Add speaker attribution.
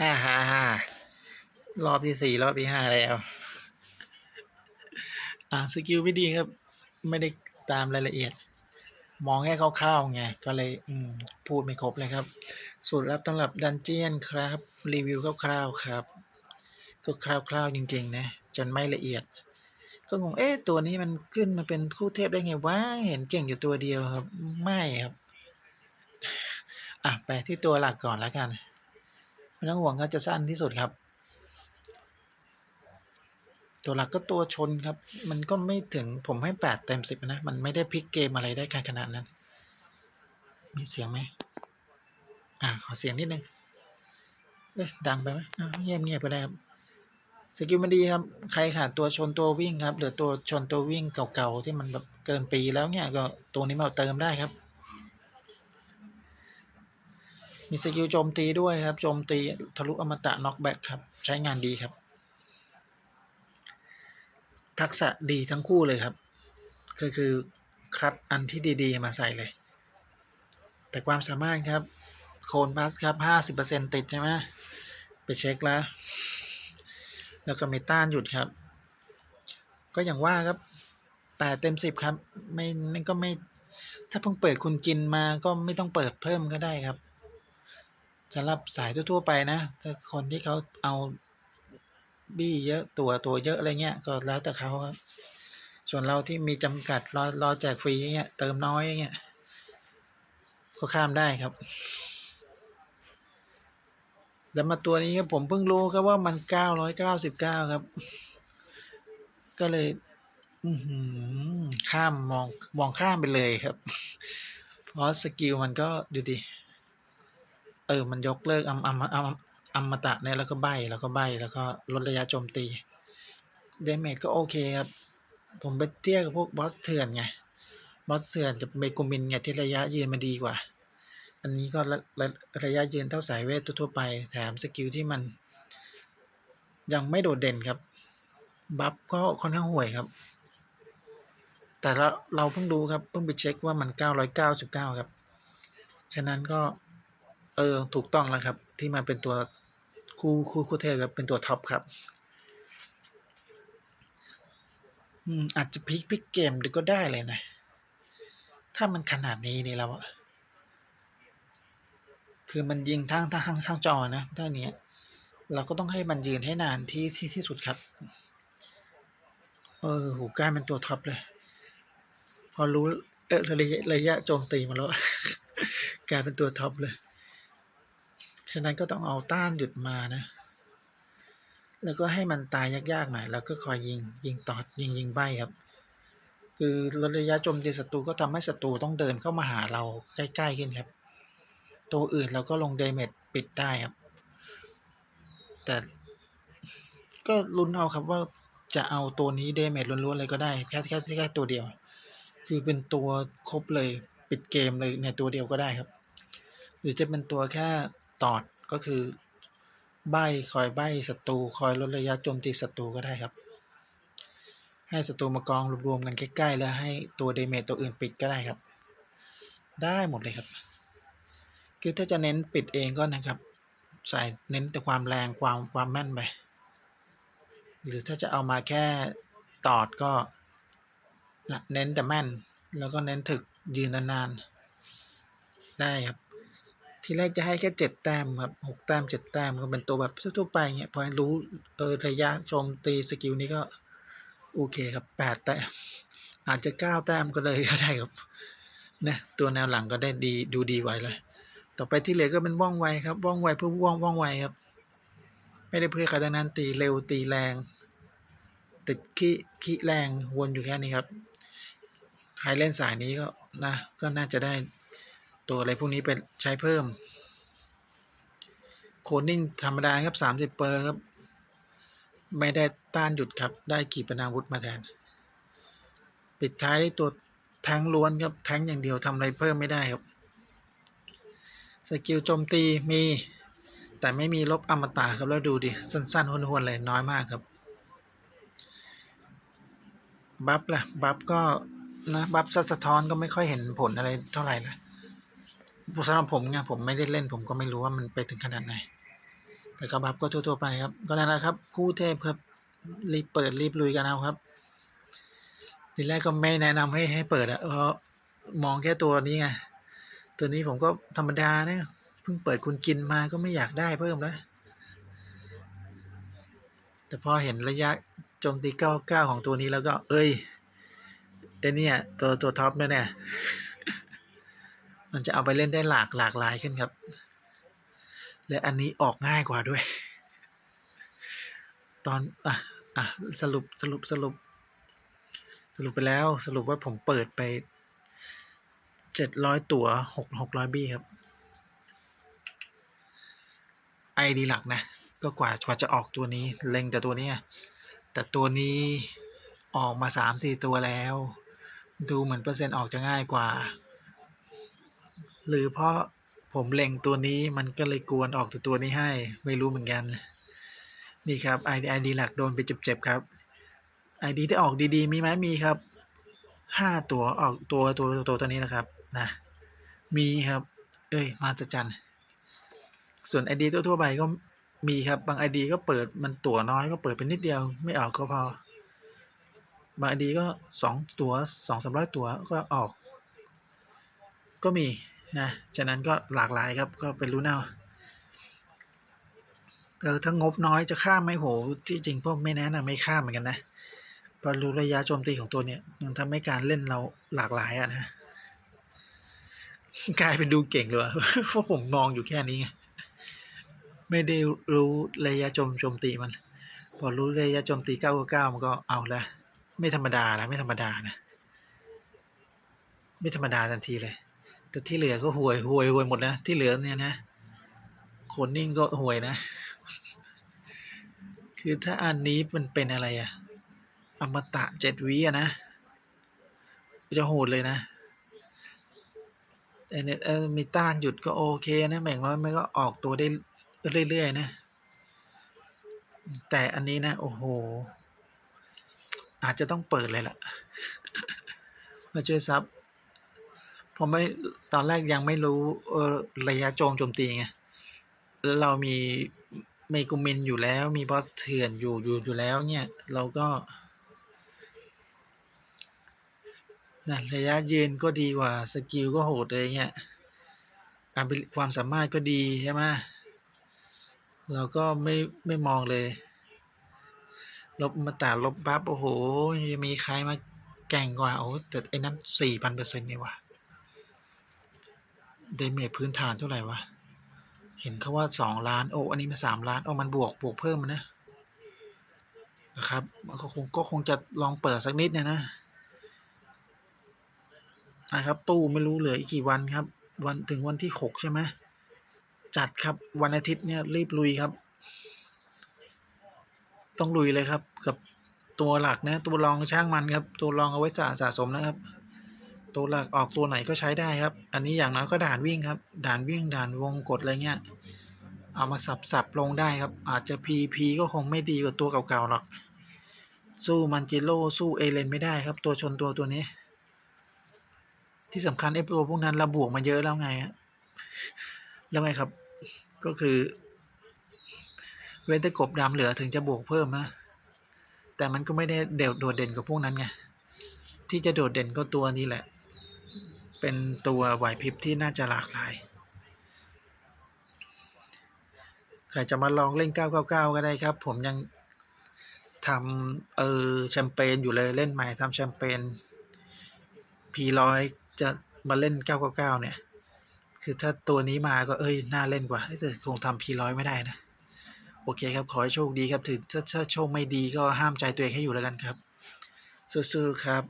Speaker 1: ห้าห้าห้ารอบที่สี่รอบที่ห้าแล้ว อ่าสกิลไม่ดีครับ ไม่ได้ตามรายละเอียด มองแค่คร่าวๆไง ก็เลยอืมพูดไม่ครบเลยครับ สูตรลับสำหรับดันเจียนครับ รีวิวคร่าวๆครับ ก็คร่าวๆจริงๆ นะ จนไม่ละเอียด ก็งง เอ๊ะ ตัวนี้มันขึ้นมาเป็นคู่เทพได้ไงวะ เห็นเก่งอยู่ตัวเดียวครับ ไม่ครับ อะ ไปที่ตัวหลักก่อนแล้วกัน ไม่ต้องห่วงครับจะสั้นที่สุดครับ ตัวหลักก็ตัวชนครับ มันก็ไม่ถึงผมให้แปดเต็มสิบนะ มันไม่ได้พลิกเกมอะไรได้ขนาดนั้น มีเสียงไหมอ่าขอเสียงนิดนึงเอ้ยดังไปไหมเงียบเงียบไปได้ครับสกิลมันดีครับ ใครขาดตัวชนตัววิ่งครับ หรือตัวชนตัววิ่งเก่าๆที่มันแบบเกินปีแล้วเนี่ยก็ตัวนี้มาเติมได้ครับ มีสกิลโจมตีด้วยครับ โจมตีทะลุอมตะน็อกแบ็กครับ ใช้งานดีครับ ทักษะดีทั้งคู่เลยครับก็คือคัดอันที่ดีๆ มาใส่เลย แต่ความสามารถครับ โคนพัสครับห้าสิบเปอร์เซ็นติดใช่ไหมไปเช็คแล้ว แล้วก็ไม่ต้านหยุดครับ ก็อย่างว่าครับแปดเต็มสิบครับ ไม่นั่นก็ไม่ ถ้าเพิ่งเปิดคุณกินมาก็ไม่ต้องเปิดเพิ่มก็ได้ครับ สำหรับสายทั่วๆไปนะถ้าคนที่เขาเอาบี้เยอะตัวตัวเยอะอะไรเงี้ยก็แล้วแต่เขาครับ ส่วนเราที่มีจำกัดรอรอแจกฟรีเงี้ยเติมน้อยเงี้ยก็ข้ามได้ครับ แล้วมาตัวนี้ครับผมเพิ่งรู้ครับว่ามันเก้าร้อยเก้าสิบเก้าครับ ก็เลยข้ามมองมองข้ามไปเลยครับ เพราะสกิลมันก็ดูดิ เออ มันยกเลิกอัมอัมอัมอัมตะเนี่ยแล้วก็ใบแล้วก็ใบแล้วก็ลดระยะโจมตี เดเมจก็โอเคครับ ผมไปเทียบกับพวกบอสเถื่อนไง บอสเถื่อนกับเมกุมินไงที่ระยะยืนมันดีกว่า อันนี้ก็ระระระยะยืนเท่าสายเวททั่วไป แถมสกิลที่มัน ยังไม่โดดเด่นครับ บัฟก็ค่อนข้างห่วยครับ แต่เราเราเพิ่งดูครับ เพิ่งไปเช็คว่ามัน 999 ครับ ฉะนั้นก็ เออ ถูกต้องแล้วครับ ที่มาเป็นตัวคู่คู่คู่เทพครับ เป็นตัวท็อปครับ อืม อาจจะพลิกพลิกเกมดูก็ได้เลยนะ ถ้ามันขนาดนี้นี่แล้วอะคือมันยิงทั้งทั้งทั้งทั้งจอนะถ้าเนี้ย เราก็ต้องให้มันยืนให้นานที่ที่ที่สุดครับ เออหูกลายเป็นตัวท็อปเลย พอรู้เออระยะระยะโจมตีมาแล้วกลายเป็นตัวท็อปเลย ฉะนั้นก็ต้องเอาต้านหยุดมานะ แล้วก็ให้มันตายยากๆหน่อยแล้วก็คอยยิงยิงตอดยิงยิงใบครับ คือลดระยะโจมตีศัตรูก็ทำให้ศัตรูต้องเดินเข้ามาหาเราใกล้ๆขึ้นครับ ตัวอื่นเราก็ลงเดเมจปิดได้ครับ แต่ก็ลุ้นเอาครับว่าจะเอาตัวนี้เดเมจล้วนๆเลยก็ได้แค่แค่แค่ตัวเดียว คือเป็นตัวครบเลยปิดเกมเลยในตัวเดียวก็ได้ครับ หรือจะเป็นตัวแค่ ตอดก็คือ ใบคอยใบศัตรูคอยลดระยะโจมตีศัตรูก็ได้ครับ ให้ศัตรูมากองรวมๆกันใกล้ๆ แล้วให้ตัวเดเมจตัวอื่นปิดก็ได้ครับ ได้หมดเลยครับคือถ้าจะเน้นปิดเองก็นะครับ ใส่เน้นแต่ความแรงความความแม่นไปหรือถ้าจะเอามาแค่ตอดก็นะเน้นแต่แม่น แล้วก็เน้นถึกยืนนานๆ ได้ครับ ทีแรกจะให้แค่เจ็ดแต้มครับหกแต้มเจ็ดแต้มก็เป็นตัวแบบทั่วๆไปเงี้ยพอรู้เออระยะโจมตีสกิลนี้ก็ โอเคครับแปดแต้ม อาจจะเก้าแต้มก็เลยก็ได้ครับนะตัวแนวหลังก็ได้ดีดูดีไว้เลย ต่อไปที่เหลือก็เป็นว่องไวครับว่องไวเพื่อว่องว่องไวครับ ไม่ได้เพื่อใครนั้นตีเร็วตีแรง ติดขี้ขี้แรงวนอยู่แค่นี้ครับใครเล่นสายนี้ก็นะก็น่าจะได้ ตัวอะไรพวกนี้เป็นใช้เพิ่ม โคดนิ่งธรรมดาครับสามสิบเปอร์ครับ ไม่ได้ต้านหยุดครับ ได้ขีปนาวุธมาแทน ปิดท้ายด้วยตัวแทงล้วนครับ แทงอย่างเดียวทำอะไรเพิ่มไม่ได้ครับ สกิลโจมตีมี แต่ไม่มีลบอมตะครับ แล้วดูดิ สั้นๆหวนๆเลยน้อยมากครับ บัฟล่ะ บัฟก็นะ บัฟสะท้อนก็ไม่ค่อยเห็นผลอะไรเท่าไหร่ละ สำหรับผมไงผมไม่ได้เล่นผมก็ไม่รู้ว่ามันไปถึงขนาดไหน แต่ก็บัฟก็ทั่วๆไปครับ ก็นั่นแหละครับ คู่เทพครับรีบเปิดรีบลุยกันเอาครับ ทีแรกก็ไม่แนะนำให้ให้เปิดอะเพราะมองแค่ตัวนี้ไงตัวนี้ผมก็ธรรมดานะเพิ่งเปิดคุณกินมาก็ไม่อยากได้เพิ่มแล้วแต่พอเห็นระยะโจมตี 99 ของตัวนี้แล้วก็ เอ้ยไอเนี่ยตัวตัวท็อปเลยเนี่ย มันจะเอาไปเล่นได้หลากหลากหลายขึ้นครับ และอันนี้ออกง่ายกว่าด้วย ตอนอะอะสรุปสรุปสรุป สรุปไปแล้วสรุปว่าผมเปิดไปเจ็ดร้อยตัวหกหกร้อยบี้ครับไอดีหลักนะ ก็กว่ากว่าจะออกตัวนี้ เล็งแต่ตัวนี้แต่ตัวนี้ออกมาสามสี่ตัวแล้ว ดูเหมือนเปอร์เซ็นต์ออกจะง่ายกว่า หรือเพราะผมเล็งตัวนี้มันก็เลยกวนออกแต่ตัวนี้ให้ ไม่รู้เหมือนกัน นี่ครับไอดีไอดีหลักโดนไปเจ็บๆครับไอดีที่ออกดีๆ มีไหมมีครับห้าตัวออกตัวตัวตัวตัวนี้นะครับนะมีครับ เอ้ย มาจจันส่วนไอดีทั่วๆไปก็มีครับบางไอดีก็เปิดมันตัวน้อยก็เปิดเป็นนิดเดียวไม่ออกก็พอ บางไอดีก็สองตัวสองสามร้อยตัวก็ออก ก็มี นะฉะนั้นก็หลากหลายครับก็เป็นรู้แนวเออถ้างบน้อยจะข้ามไหมโหที่จริงพวกไม่แนะนำไม่ข้ามเหมือนกันนะพอรู้ระยะโจมตีของตัวเนี้ยมันทำให้การเล่นเราหลากหลายอะนะกลายเป็นดูเก่งเลยวะเพราะผมมองอยู่แค่นี้ไงไม่ได้รู้ระยะโจมโจมตีมัน พอรู้ระยะโจมตีเก้าเก้ามันก็เอาละไม่ธรรมดาล้วไม่ธรรมดานะ ไม่ธรรมดาทันทีเลย แต่ที่เหลือก็ห่วยห่วยห่วยหมดนะที่เหลือเนี่ยนะคนนิ่งก็ห่วยนะ คือถ้าอันนี้มันเป็นอะไรอะอมตะเจ็ดวิอะนะจะโหดเลยนะแต่เนี่ยเอมีต้านหยุดก็โอเคนะแม่งน้อยมันก็ออกตัวได้เรื่อยๆนะ แต่อันนี้นะ โอ้โห อาจจะต้องเปิดเลยล่ะ มาช่วยซับ ผมไม่ตอนแรกยังไม่รู้ระยะโจมโจมตีไงแล้วเรามีเมกูมินอยู่แล้ว มีบอสเถื่อนอยู่อยู่อยู่แล้วเนี่ย เราก็นะระยะยืนก็ดีกว่าสกิลก็โหดเลยเนี่ยความสามารถก็ดีใช่ไหมเราก็ไม่ไม่มองเลย ลบมาตาลบบัฟโอ้โหมีใครมาแก่งกว่าโอ้แต่ไอ้นั้นสี่พันเปอร์เซ็นต์นี่ว่ะ เดเมจพื้นฐานเท่าไหร่วะ เห็นเขาว่าสองล้าน โอ้ อันนี้มาสามล้าน โอ้ มันบวก บวกเพิ่มนนะ นะครับ มันก็คงก็คงจะลองเปิดสักนิดเนี่ยนะนะครับ ตู้ไม่รู้เหลืออีกกี่วันครับ วันถึงวันที่หกใช่ไหมจัดครับวันอาทิตย์เนี่ยรีบลุยครับ ต้องลุยเลยครับ กับตัวหลักนะ ตัวรองช่างมันครับ ตัวรองเอาไว้สะสะสมนะครับ ตัวหลักออกตัวไหนก็ใช้ได้ครับ อันนี้อย่างน้อยก็ด่านวิ่งครับ ด่านวิ่งด่านวงกดอะไรเงี้ย เอามาสับสับลงได้ครับ อาจจะ PP ก็คงไม่ดีกว่าตัวเก่าๆหรอก สู้มันจิโร่สู้เอเลนไม่ได้ครับ ตัวชนตัวตัวนี้ ที่สำคัญไอ้ตัวพวกนั้นเราบวกมาเยอะแล้วไงแล้วไงครับ ก็คือ เว้นแต่กบดำเหลือถึงจะบวกเพิ่มนะแต่มันก็ไม่ได้เด่โดดเด่นกับพวกนั้นไงที่จะโดดเด่นก็ตัวนี้แหละ เป็นตัวไหวพริบที่น่าจะหลากหลาย ใครจะมาลองเล่น 999 ก็ได้ครับ ผมยังทำเออแชมเปญอยู่เลยเล่นใหม่ทำแชมเปญ P100 จะมาเล่น 999 เนี่ย คือถ้าตัวนี้มาก็เอ้ย น่าเล่นกว่าแต่คงทำ P100 ไม่ได้นะ โอเคครับ ขอให้โชคดีครับ ถึงถ้าถ้าโชคไม่ดีก็ห้ามใจตัวเองให้อยู่แล้วกันครับ สู้ๆครับ